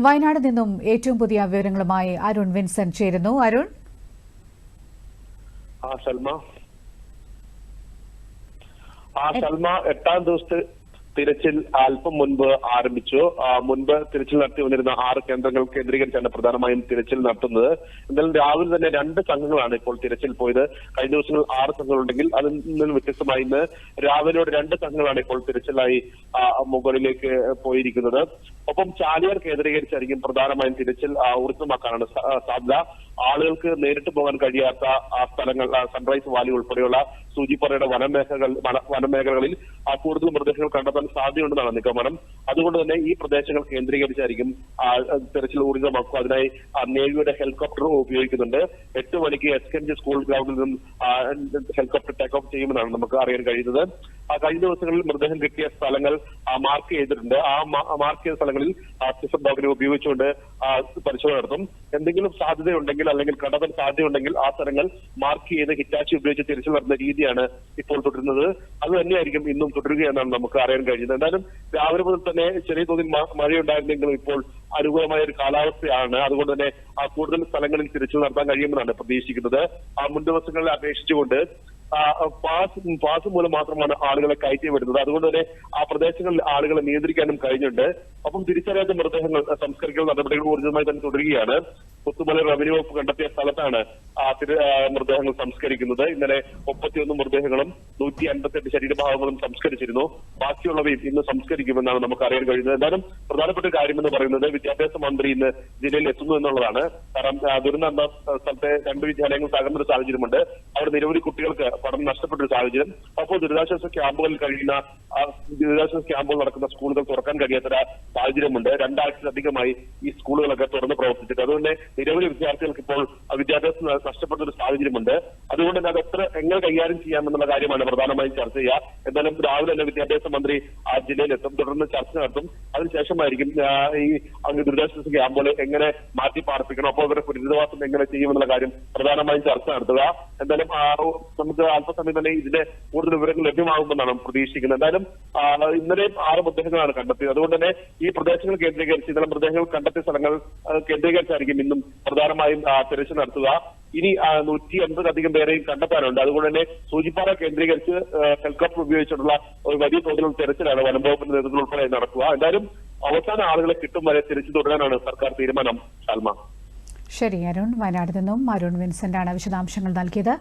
വയനാട് നിന്നും ഏറ്റവും പുതിയ വിവരങ്ങളുമായി അരുൺ വിൻസെന്റ് ചേരുന്നു. അരുൺ? ആ സൽമ. ആ സൽമ എട്ടാം ദിവസത്തെ തിരച്ചിൽ അല്പം മുൻപ് ആരംഭിച്ചു. മുൻപ് തിരച്ചിൽ നടത്തി വന്നിരുന്ന ആറ് കേന്ദ്രങ്ങൾ കേന്ദ്രീകരിച്ചാണ് പ്രധാനമായും തിരച്ചിൽ നടത്തുന്നത്. എന്തായാലും രാവിലെ തന്നെ രണ്ട് സംഘങ്ങളാണ് ഇപ്പോൾ തിരച്ചിൽ പോയത്. കഴിഞ്ഞ ദിവസങ്ങൾ ആറ് സംഘങ്ങളുണ്ടെങ്കിൽ അതിൽ നിന്ന് വ്യത്യസ്തമായി ഇന്ന് രാവിലെയോടെ രണ്ട് സംഘങ്ങളാണ് ഇപ്പോൾ തിരച്ചിലായി മുകളിലേക്ക് പോയിരിക്കുന്നത്. ഒപ്പം ചാലിയാർ കേന്ദ്രീകരിച്ചായിരിക്കും പ്രധാനമായും തിരച്ചിൽ ഊർജിതമാക്കാനാണ് സാധ്യത. ആളുകൾക്ക് നേരിട്ട് പോകാൻ കഴിയാത്ത ആ സ്ഥലങ്ങൾ സൺറൈസ് വാലി ഉൾപ്പെടെയുള്ള സൂചിപ്പറയുടെ വനമേഖലകൾ വന- വനമേഖലകളിൽ ആ, കൂടുതൽ മൃതദേഹങ്ങൾ കണ്ടെത്താൻ സാധ്യതയുണ്ടെന്നാണ് നിഗമനം. അതുകൊണ്ട് തന്നെ ഈ പ്രദേശങ്ങൾ കേന്ദ്രീകരിച്ചായിരിക്കും തെരച്ചിൽ ഊർജിതമാക്കുക അതിനായി നേവിയുടെ ഹെലികോപ്റ്റർ ഉപയോഗിക്കുന്നുണ്ട്. എട്ട് മണിക്ക് എസ് കെ ജി സ്കൂൾ ഗ്രൗണ്ടിൽ നിന്നും ഹെലികോപ്റ്റർ ടേക്ക് ഓഫ് ചെയ്യുമെന്നാണ് നമുക്ക് അറിയാൻ കഴിയുന്നത്. കഴിഞ്ഞ ദിവസങ്ങളിൽ മൃതദേഹം കിട്ടിയ സ്ഥലങ്ങൾ മാർക്ക് ചെയ്തിട്ടുണ്ട്. ആ മാർക്ക് ചെയ്ത സ്ഥലങ്ങളിൽ സ്റ്റിഫൻ ഡോഗിനെ ഉപയോഗിച്ചുകൊണ്ട് പരിശോധന നടത്തും. എന്തെങ്കിലും സാധ്യതയുണ്ടെങ്കിൽ അല്ലെങ്കിൽ കണ്ടെത്താൻ സാധ്യതയുണ്ടെങ്കിൽ ആ സ്ഥലങ്ങൾ മാർക്ക് ചെയ്ത് ഹിറ്റാച്ചി ഉപയോഗിച്ച് തിരിച്ചു വരുന്ന രീതിയാണ് ഇപ്പോൾ തുടരുന്നത്. അത് തന്നെയായിരിക്കും ഇന്നും തുടരുകയെന്നാണ് നമുക്ക് അറിയാൻ കഴിയുന്നത് എന്തായാലും രാവിലെ മുതൽ തന്നെ ചെറിയ തോതിൽ മഴയുണ്ടായിരുന്നെങ്കിലും ഇപ്പോൾ അനുകൂലമായ ഒരു കാലാവസ്ഥയാണ്. അതുകൊണ്ട് തന്നെ ആ കൂടുതൽ സ്ഥലങ്ങളിൽ തിരിച്ചു നടത്താൻ കഴിയുമെന്നാണ് പ്രതീക്ഷിക്കുന്നത്. ആ മുൻ ദിവസങ്ങളെ അപേക്ഷിച്ചുകൊണ്ട് പാസ് പാസ് മൂലം മാത്രമാണ് ആളുകളെ കയറ്റി വിടുന്നത്. അതുകൊണ്ട് തന്നെ ആ പ്രദേശങ്ങളിൽ ആളുകളെ നിയന്ത്രിക്കാനും കഴിഞ്ഞിട്ടുണ്ട്. അപ്പം തിരിച്ചറിയാത്ത മൃതദേഹങ്ങൾ സംസ്കരിക്കുന്ന നടപടികൾ ഊർജിതമായി തന്നെ തുടരുകയാണ്. പുത്തുമല റവന്യൂ വകുപ്പ് കണ്ടെത്തിയ സ്ഥലത്താണ് മൃതദേഹങ്ങൾ സംസ്കരിക്കുന്നത്. ഇന്നലെ മുപ്പത്തിയൊന്ന് മൃതദേഹങ്ങളും നൂറ്റി അൻപത്തെട്ട് ശരീരഭാഗങ്ങളും സംസ്കരിച്ചിരുന്നു. ബാക്കിയുള്ളവയും ഇന്ന് സംസ്കരിക്കുമെന്നാണ് നമുക്ക് അറിയാൻ കഴിയുന്നത്. എന്തായാലും പ്രധാനപ്പെട്ട കാര്യമെന്ന് പറയുന്നത് വിദ്യാഭ്യാസ മന്ത്രി ഇന്ന് ജില്ലയിൽ എത്തുന്നു എന്നുള്ളതാണ്. കാരണം ദുരന്ത സ്ഥലത്തെ രണ്ട് വിദ്യാലയങ്ങൾ തകർന്ന ഒരു സാഹചര്യമുണ്ട്. അവിടെ നിരവധി കുട്ടികൾക്ക് പഠനം നഷ്ടപ്പെട്ട ഒരു സാഹചര്യം. അപ്പോൾ ദുരിതാശ്വാസ ക്യാമ്പുകളിൽ കഴിയുന്ന ദുരിതാശ്വാസ ക്യാമ്പുകൾ നടക്കുന്ന സ്കൂളുകൾ തുറക്കാൻ കഴിയാത്തൊരു സാഹചര്യമുണ്ട്. രണ്ടാഴ്ചയിലധികമായി ഈ സ്കൂളുകളൊക്കെ തുറന്ന് പ്രവർത്തിച്ചിട്ട് അതുകൊണ്ട് നിരവധി വിദ്യാർത്ഥികൾക്ക് ഇപ്പോൾ വിദ്യാഭ്യാസം നഷ്ടപ്പെട്ട ഒരു സാഹചര്യമുണ്ട്. അതുകൊണ്ട് തന്നെ അത് എത്ര എങ്ങനെ കൈകാര്യം ചെയ്യാമെന്നുള്ള കാര്യമാണ് പ്രധാനമായും ചർച്ച ചെയ്യുക. എന്തായാലും രാവിലെ തന്നെ വിദ്യാഭ്യാസ മന്ത്രി ആ ജില്ലയിലെത്തും തുടർന്ന് ചർച്ച നടത്തും. അതിനുശേഷമായിരിക്കും ഈ അങ്ങ് ദുരിതാശ്വാസ ക്യാമ്പുകൾ എങ്ങനെ മാറ്റി പാർപ്പിക്കണം അപ്പോൾ അവരുടെ പുനരധിവാസം എങ്ങനെ ചെയ്യുമെന്നുള്ള കാര്യം പ്രധാനമായും ചർച്ച നടത്തുക. എന്തായാലും നമുക്ക് അല്പസമയം തന്നെ ഇതിന്റെ കൂടുതൽ വിവരങ്ങൾ ലഭ്യമാകുമെന്നാണ് പ്രതീക്ഷിക്കുന്നത്. എന്തായാലും ഇന്നലെ ആറ് മൃതദേഹങ്ങളാണ് കണ്ടെത്തിയത്. അതുകൊണ്ട് തന്നെ ഈ പ്രദേശങ്ങൾ കേന്ദ്രീകരിച്ച് ഇന്നലെ മൃതദേഹങ്ങൾ കണ്ടെത്തിയ സ്ഥലങ്ങൾ കേന്ദ്രീകരിച്ചായിരിക്കും ഇന്നും പ്രധാനമായും തെരച്ചിൽ നടത്തുക. ഇനി നൂറ്റി അൻപതധികം പേരെയും കണ്ടെത്താനുണ്ട്. അതുകൊണ്ട് തന്നെ സൂചിപ്പാറ കേന്ദ്രീകരിച്ച് ഹെലികോപ്റ്റർ ഉപയോഗിച്ചിട്ടുള്ള ഒരു വലിയ തോതിലുള്ള തെരച്ചിലാണ് വനംവകുപ്പിന്റെ നേതൃത്വം ഉൾപ്പെടെ നടക്കുക. എന്തായാലും അവസാന ആളുകളെ കിട്ടും വരെ തിരിച്ചു തുടരാനാണ് സർക്കാർ തീരുമാനം ഷാൽമ ശരി അരുൺ. വയനാട് നിന്നും അരുൺ വിൻസെന്റ് ആണ് വിശദാംശങ്ങൾ നൽകിയത്.